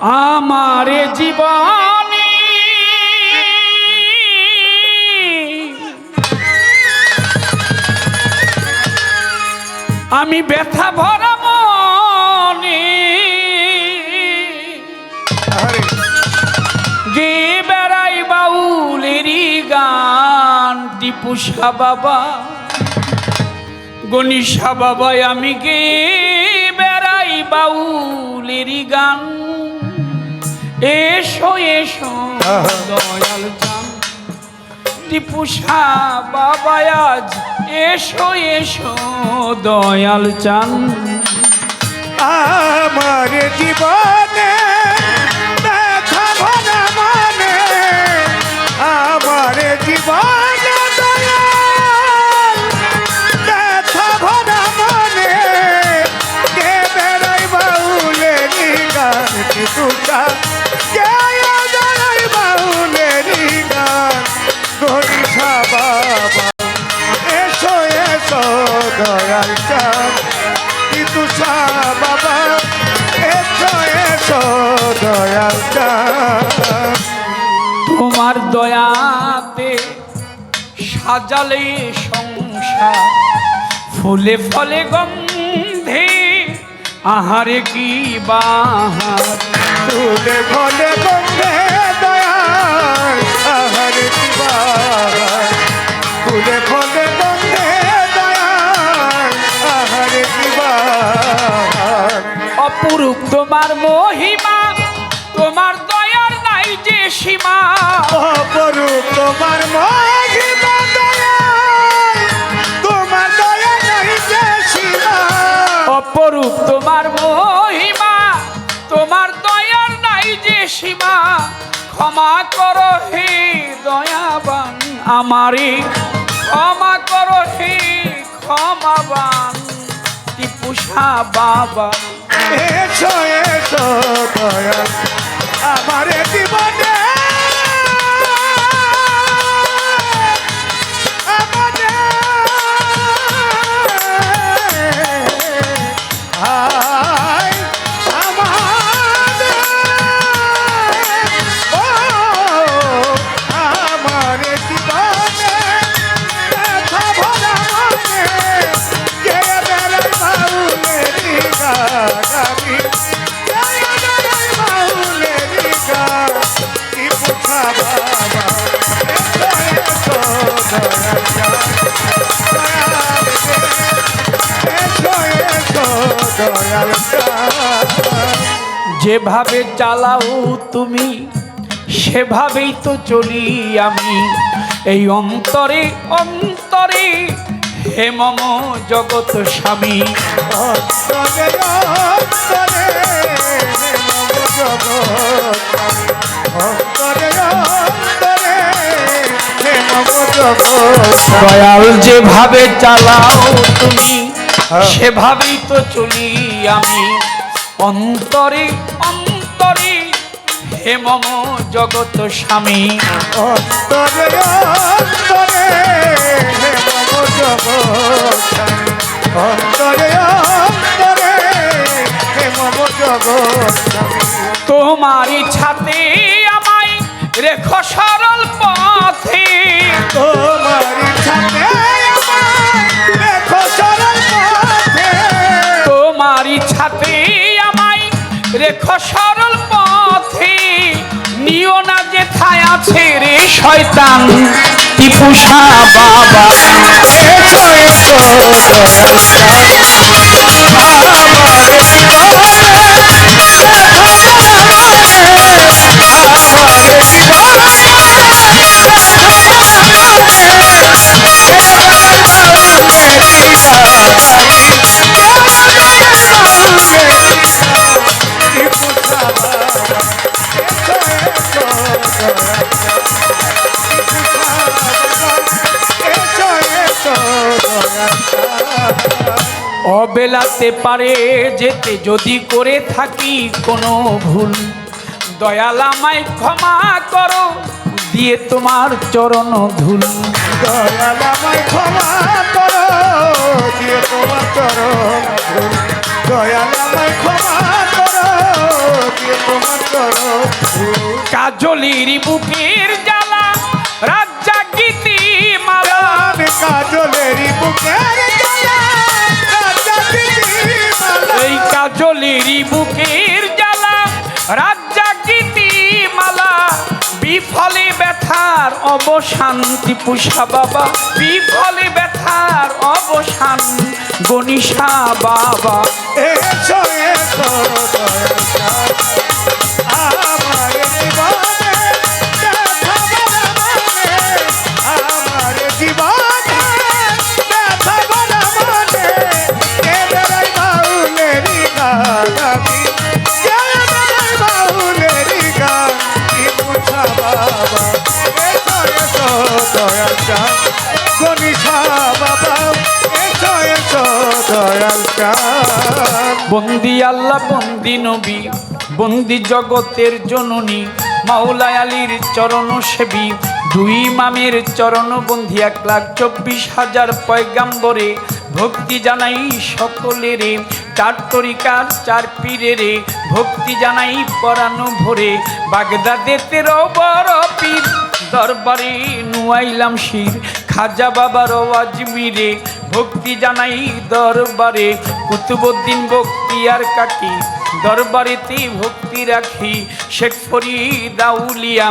আমার জীবনে আমি ব্যথা ভরা মনে গে বেড়াই বাউলেরই গান টিপুষা বাবা গণিসা বাবাই আমি গে বেড়াই বাউলেরই গান এসো এসো দয়াল চান টিপুষা বাবা আজ এসো এসো দয়াল চান আমার জীবনে কিন্তু বাবা এসো এসো দয়াল চাঁদ তোমার দয়াতে সাজালে সংসার ফুলে ফলে গন্ধে আহারে কি বাহার। ফুলে ফলে বন্ধে তোমার মহিমা তোমার দয়ার নাই যে সীমা। অপরূপ তোমার মহিমা তোমার দয়া নাই যে সীমা। অপরূপ তোমার মহিমা তোমার দয়ার নাই যে সীমা। ক্ষমা করো হে দয়াবান আমারে। ক্ষমা করো হে ক্ষমাবান টিপুষা বাবা। এসো এসো দয়াল আমার জীবনে যেভাবে চালাও তুমি, সেভাবেই তো চলি আমি এই অন্তরে অন্তরে হে মম জগৎ স্বামী দয়াল, যেভাবে চালাও তুমি। সেভাবেই তো চলি আমি। অন্তরে অন্তরে হে মম জগৎ স্বামী। অন্তরে অন্তরে হে নব জগৎ অন্তরে অন্তরে হে নব জগৎ তোমার ইচ্ছাতে আমায় রেখো সরল তোমার আমায়। রেখো সরল পথে। নিও না যে থায় আছে রে শয়তান। টিপুষা বাবা। এসো পারে যেতে যদি করে থাকি কোনো ভুল। দয়াল আমায় ক্ষমা করো দিয়ে তোমার চরণ ধুল। দয়াল আমায় ক্ষমা করো দিয়ে তোমার চরণ ধুল। দয়াল আমায় ক্ষমা করো দিয়ে তোমার করো কাজলির বুকের জ্বালা রাজ্জা গীতি মালা। আমি কাজলেরই বুকের এই কাজলির বুকের জ্বালা রাজ্জা গীতি মালা বিফলে ব্যথার অবসান পুষা বাবা, বিফলে ব্যথার অবসান গণিসা বাবা। এসো এসো বন্দি আল্লাহ, বন্দি নবী, বন্দি জগতের জননী মাওলা আলীর চরণ সেবী, দুই মামের চরণ বন্ধি এক লাখ চব্বিশ হাজার পয়গাম্বরে। ভক্তি জানাই সকলেরে, চার তরিকার চার পীরেরে। ভক্তি জানাই পরানো ভরে বাগদাদে তেরো বড় পীর। দরবারে নুয়াইলাম শির খাজা বাবার আজমিরে ভক্তি জানাই দরবারে কুতুবুদ্দিন ভক্তি আর কাকি দরবারেতে ভক্তি রাখি। শেখ ফরিদ আউলিয়া,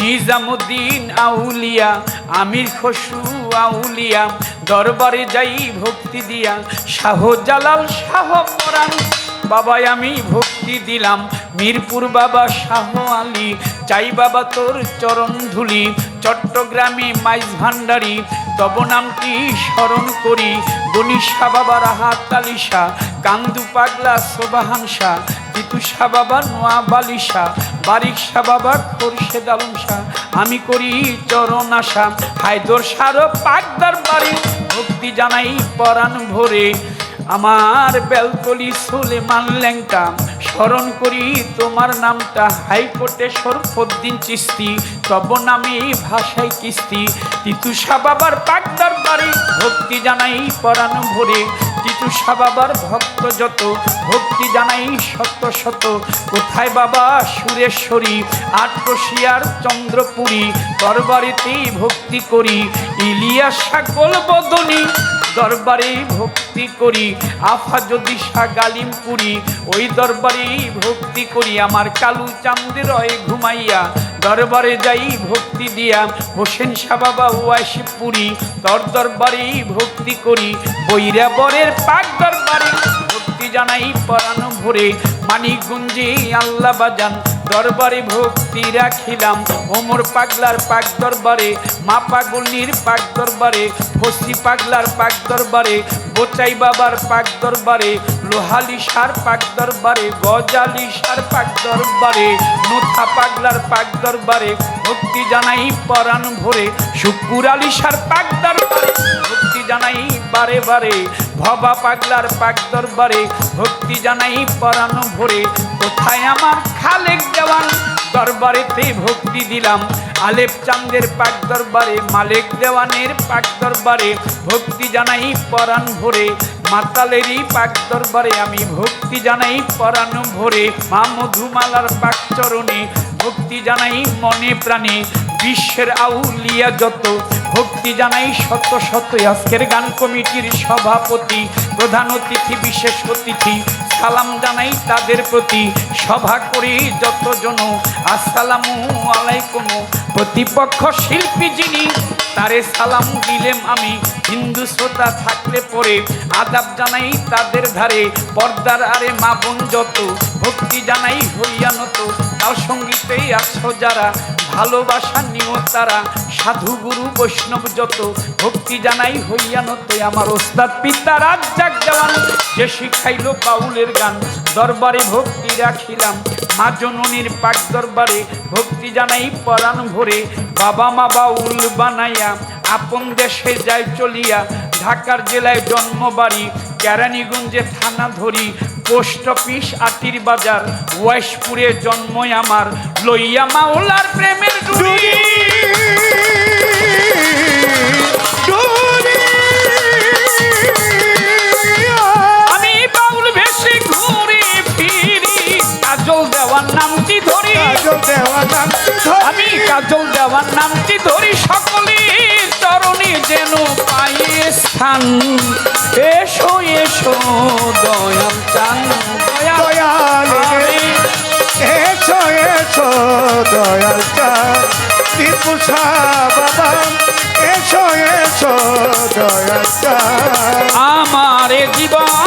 নিজামুদ্দিন আউলিয়া, আমির খসরু আউলিয়া, দরবারে যাই ভক্তি দিয়া। শাহ জালাল শাহ পরাণ বাবাই আমি ভক্তি দিলাম। মিরপুর বাবা শাহ আলী, চাই বাবা তোর চরণ ধুলি। চট্টগ্রামে মাইজ ভান্ডারি, তব নামটি স্মরণ করি। গনিশা বাবার হাত তালিশা, কান্দু পাগলা সোবাহানসা তিতুষা বাবা নোয়া বালিশা বারিক শাহ বাবা খোরশেদ শাহ। আমি করি চরণ আশা, হায়দর সার পাকদার বাড়ি। ভক্তি জানাই পরাণ ভরে। আমার বেলকলি সুলেমান ল্যাংটা, স্মরণ করি তোমার নামটা। হাইকোর্টে শরফুদ্দিন চিস্তি তব নামে ভাষায় কিস্তি। তিতুষা বাবার পাকদার বাড়ি ভক্তি জানাই পরাণ ভরে। তিতুষা বাবার ভক্ত যত, ভক্তি জানাই শত শত। কোথায় বাবা সুরেশ্বরী? আটকশিয়ার চন্দ্রপুরী, দরবারেতে ভক্তি করি। ইলিয়াস সাকল বদনী, দরবারে ভক্তি করি। আফা যদি গালিমপুরি, ওই দরবারে ভক্তি করি। আমার কালু চান্দের রয় ঘুমাইয়া দরবারে যাই ভক্তি দিয়া। হোসেন শাহ বাবা পুরি তর দরবারে ভক্তি করি। বৈরাবরের পাক দরবারে ভক্তি জানাই পরানো ভরে। মানিকগঞ্জে আল্লাহ বাজান দরবারে ভক্তি রাখিলাম। ওমর পাগলার পাক দরবারে, মা পাগলির পাক দরবারে, ফসি পাগলার পাক দরবারে, বোচাই বাবার পাক দরবারে, লোহালি সার পাক দরবারে, গজালি সার পাক দরবারে নোথা পাগলার পাক দরবারে, ভক্তি জানাই পরাণ ভরে, শুকুর আলী সার পাক দরবারে, ভক্তি জানাই বারে বারে, ভবা পাগলার পাক দরবারে, ভক্তি জানাই পরানো ভরে কোথায় আমার খালেক দেওয়ান? দরবারেতে ভক্তি দিলাম। আলেপ চান্দের পাক দরবারে, মালেক দেওয়ানের পাক দরবারে, ভক্তি জানাই পরাণ ভরে। মাতালেরই পাক দরবারে আমি ভক্তি জানাই পরাণ ভরে। মা মধুমালার পাক চরণে ভক্তি জানাই মনে প্রাণে। বিশ্বের আউলিয়া যত, ভক্তি জানাই শত শত। আজকের গান কমিটির সভাপতি, প্রধান অতিথি, বিশেষ অতিথি। সালাম জানাই তাদের প্রতি। সভা করি যতজন আসসালামু আলাইকুম। প্রতিপক্ষ শিল্পী যিনি, তারে সালাম দিলেম আমি। হিন্দু শ্রোতা থাকলে পরে আদাব জানাই তাদের ধারে। পর্দার আরে মা বোন যত। ভক্তি জানাই হইয়া নত। তার সঙ্গীতেই আছো যারা, ভালোবাসা নিও তারা। সাধু গুরু বৈষ্ণব যত, ভক্তি জানাই হইয়া নত। আমার ওস্তাদ পিতা রাজ্জাক দেওয়ান, যে শিখাইল বাউলের গান। দরবারে ভক্তি রাখিলাম, মা জননীর পাক দরবারে। ভক্তি জানাই পরাণ ভরে, বাবা মা বাউল বানাইয়া, আপন দেশে যায় চলিয়া। ঢাকার জেলায় জন্মবাড়ি, কেরানীগঞ্জে থানা ধরি। পোস্ট অফিস আতির বাজার ওয়াইশপুরে জন্মই আমার লইয়া মাওলার প্রেমের ডুরি ফিরি কাজল ধরি। আমি কাজল দেওয়ার নামটি ধরি সকলের। যেন পাই স্থান। এসো এসো দয়াল চান। দয়াল। এসো এসো দয়াল চান। ত্রিপুষা বাবা এসো এসো দয়াল চান। আমার জীবনী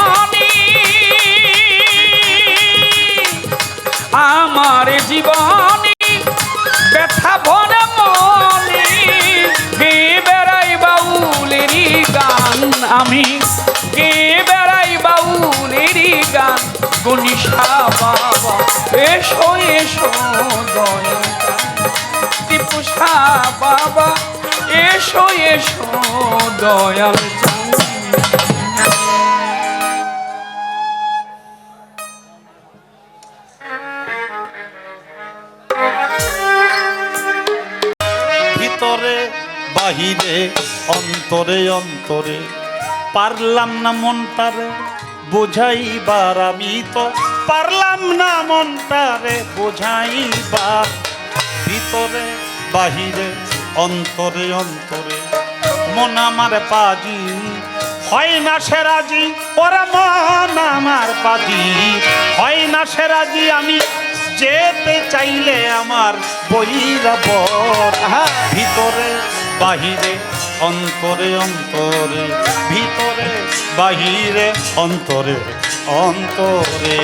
আমি গে বেড়াই বাউলেরই গান? গনিষা বাবা এসো এসো, দয়া বাবা এসো এসো দয়াল ভিতরে, বাহিরে, অন্তরে অন্তরে। পারলাম না মনটারে বোঝাইবার, আমি তো পারলাম না মনটারে বোঝাইবার। ভিতরে, বাহিরে, অন্তরে অন্তরে মন আমার পাজি। হয় না সে রাজি, ওরা মন আমার পাজি। হয় না সে রাজি, আমি যেতে চাইলে আমার বৈরাবর ভিতরে, বাহিরে অন্তরে অন্তরে ভিতরে বাহিরে অন্তরে অন্তরে।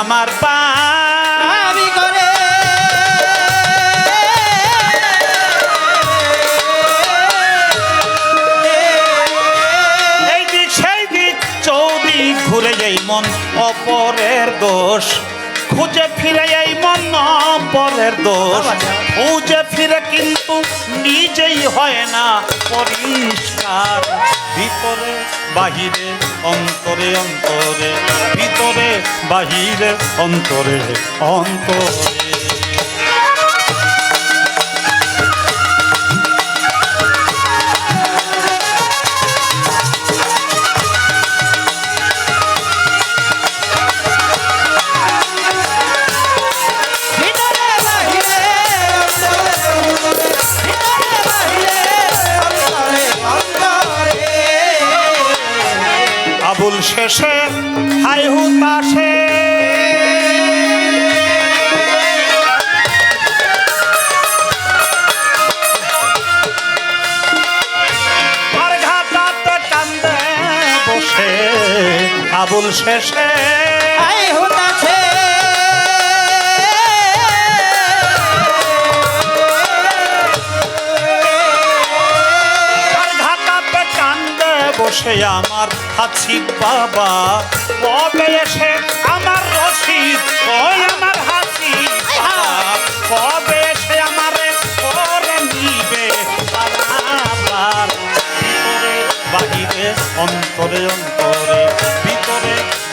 আমার পা আমি করে। এই দিক সেই দিক চৌদিক ঘুরে এই মন অপরের দোষ। খুঁজে ফিরে এই মন অপরের দোষ। খুঁজে ফিরে কিন্তু নিজেই হয় না পরিষ্কার। ভিতরে বাহিরে অন্তরে অন্তরে। ভিতরে বাহিরে অন্তরে অন্তরে। আবুল শেষে আই হতাছে কান্দে বসে আমার হাসি বাবা কবে এসে আমার রশিদ ওই আমার হাসি কবে এসে আমারে করে নিবে বাহিরে অন্তরে অন্তরে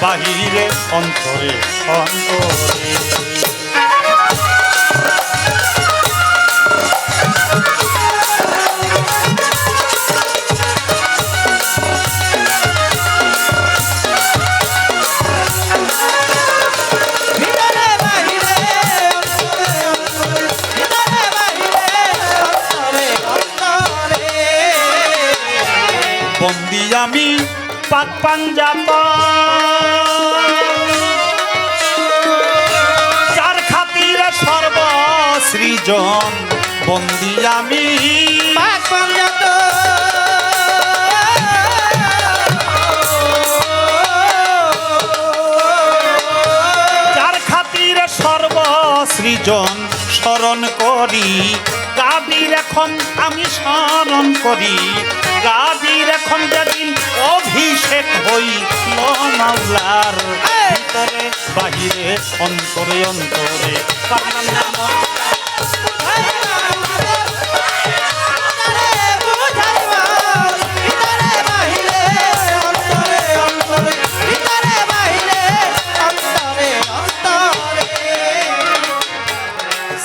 বাহিরে অন্তরে অন্তরে। ভিতরে বাহিরে সর্বসৃজন বন্দি আমি যার খাতিরে সর্বসৃজন স্মরণ কর গাদির এখন আমি স্মরণ করি। গাদির এখন যেদিন অভিষেক হই মাওলার ভিতরে বাহিরে অন্তরে অন্তরে।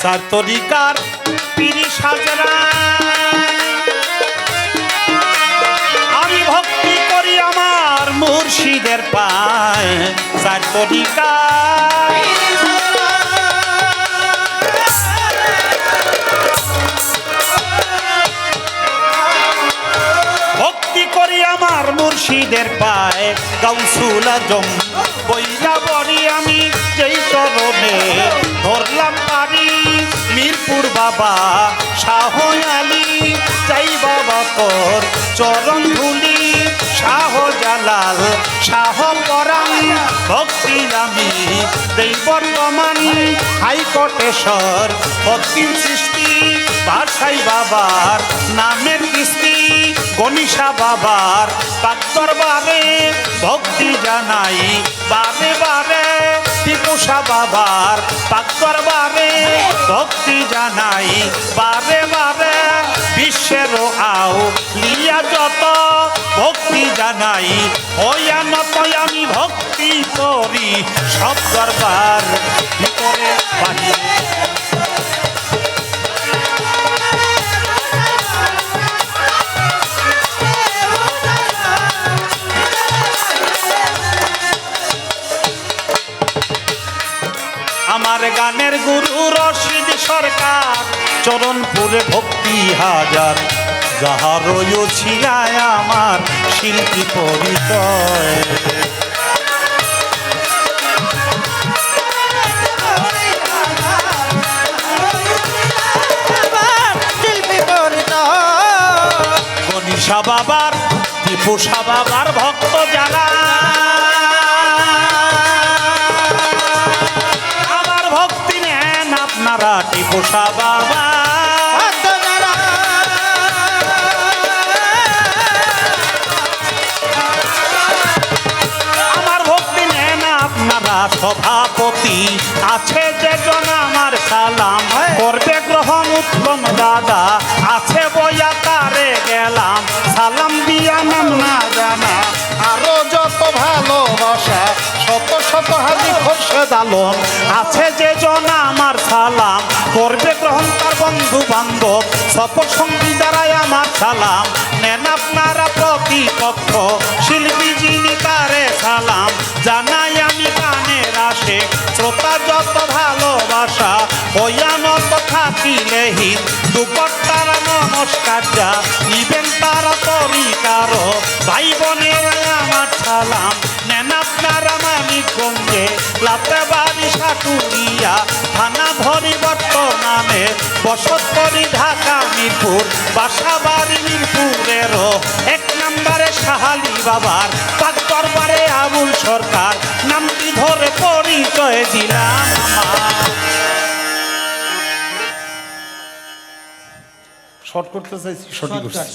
পারলাম না মন সার তরিকার পিরি সাজরা আমি ভক্তি করি আমার মুর্শিদের পায় সার তরিকার। ভক্তি করি আমার মুর্শিদের পায়, গাউসুল আজম বইলা বড়ি আমি যেই চরণে। মিরপুর বাবা, শাহ আলী, যাই বাবা তোর চরণ ধুলি, শাহ জালাল, শাহ পরাণ, ভক্তি আমি দেই বর্তমান হাইকোর্টেশ্বর ভক্তির সৃষ্টি বাসাই বাবার নামের কিস্তি গণিসা বাবার পাক দরবারে, ভক্তি জানাই, বারে বারে। টিপুষা বাবার পাক দরবারে, ভক্তি জানাই, বারে বারে বিশ্বের আও লিয়া যত ভক্তি জানাই। হইয়া নত আমি ভক্তি করি, সব দরবার ভিতরে বাহিরে। আমার গানের গুরু রশিদ সরকার, চরণপুরে ভক্তি হাজার। যাহার ছিলায় আমার শিল্পী পরিচয়। বাবার টিপুষা বাবার ভক্ত যারা টিপুষা বাবা। সভাপতি আছে যে জন আমার সালাম। করবে গ্রহণ উত্তম দাদা, আছে বইয়া তারে গেলাম। সালাম দিয়া নাম না জানা, আরও যত ভালোবাসা, শত শত হাজি খোরশেদ আলম। আছে যে জন আমার সালাম, করবে গ্রহণ তার বন্ধু বান্ধব সফর সঙ্গী আমার সালাম। নেন আপনারা প্রতিপক্ষ। শিল্পী যিনি তারে সালাম, জানাই আমি গানের আসে শ্রোতা যত ভালোবাসা ওয়ানত থাকিলেহি দুপট্টারা নমস্কার যা, নিবেন তারা তরিকার ভাই বোনের আমার সালাম, নেন আপনারা মানিকগঞ্জে। লাতে বাড়ি সাটুরিয়া, থানা ভরি বর্তমানে। বসত করি ঢাকা মিরপুর বাসা বাড়ি মিরপুরের এক নম্বরে সাহালি বাবার পাক দরবারে আবুল সরকার। নামটি ধরে পরিচয় দিলাম আমার। শর্ট করতে চাইছি শর্ট করছি।